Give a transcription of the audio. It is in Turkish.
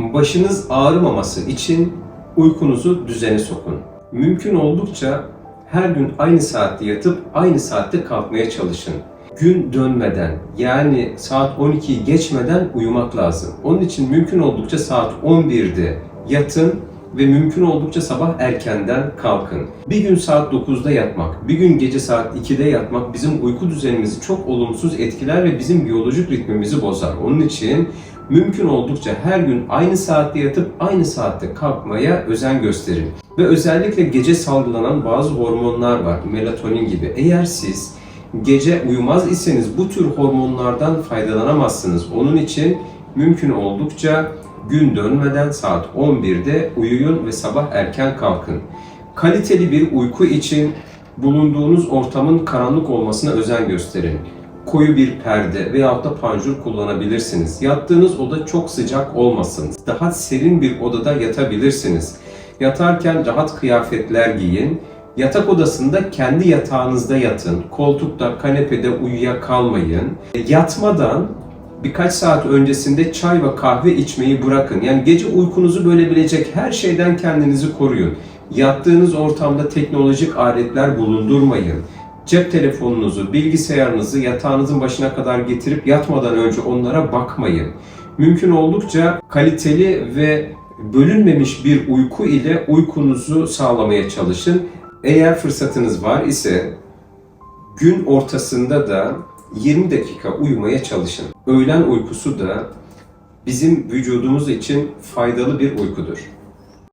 Başınız ağrımaması için uykunuzu düzene sokun. Mümkün oldukça her gün aynı saatte yatıp aynı saatte kalkmaya çalışın. Gün dönmeden yani saat 12'yi geçmeden uyumak lazım. Onun için mümkün oldukça saat 11'de yatın ve mümkün oldukça sabah erkenden kalkın. Bir gün saat 9'da yatmak, bir gün gece saat 2'de yatmak bizim uyku düzenimizi çok olumsuz etkiler ve bizim biyolojik ritmimizi bozar. Onun için mümkün oldukça her gün aynı saatte yatıp aynı saatte kalkmaya özen gösterin. Ve özellikle gece salgılanan bazı hormonlar var, melatonin gibi. Eğer siz gece uyumaz iseniz bu tür hormonlardan faydalanamazsınız. Onun için mümkün oldukça gün dönmeden saat 11'de uyuyun ve sabah erken kalkın. Kaliteli bir uyku için bulunduğunuz ortamın karanlık olmasına özen gösterin. Koyu bir perde veyahut da panjur kullanabilirsiniz. Yattığınız oda çok sıcak olmasın. Daha serin bir odada yatabilirsiniz. Yatarken rahat kıyafetler giyin. Yatak odasında kendi yatağınızda yatın. Koltukta, kanepede uyuyakalmayın. Yatmadan birkaç saat öncesinde çay ve kahve içmeyi bırakın. Yani gece uykunuzu bölebilecek her şeyden kendinizi koruyun. Yattığınız ortamda teknolojik aletler bulundurmayın. Cep telefonunuzu, bilgisayarınızı yatağınızın başına kadar getirip yatmadan önce onlara bakmayın. Mümkün oldukça kaliteli ve bölünmemiş bir uyku ile uykunuzu sağlamaya çalışın. Eğer fırsatınız var ise gün ortasında da 20 dakika uyumaya çalışın. Öğlen uykusu da bizim vücudumuz için faydalı bir uykudur.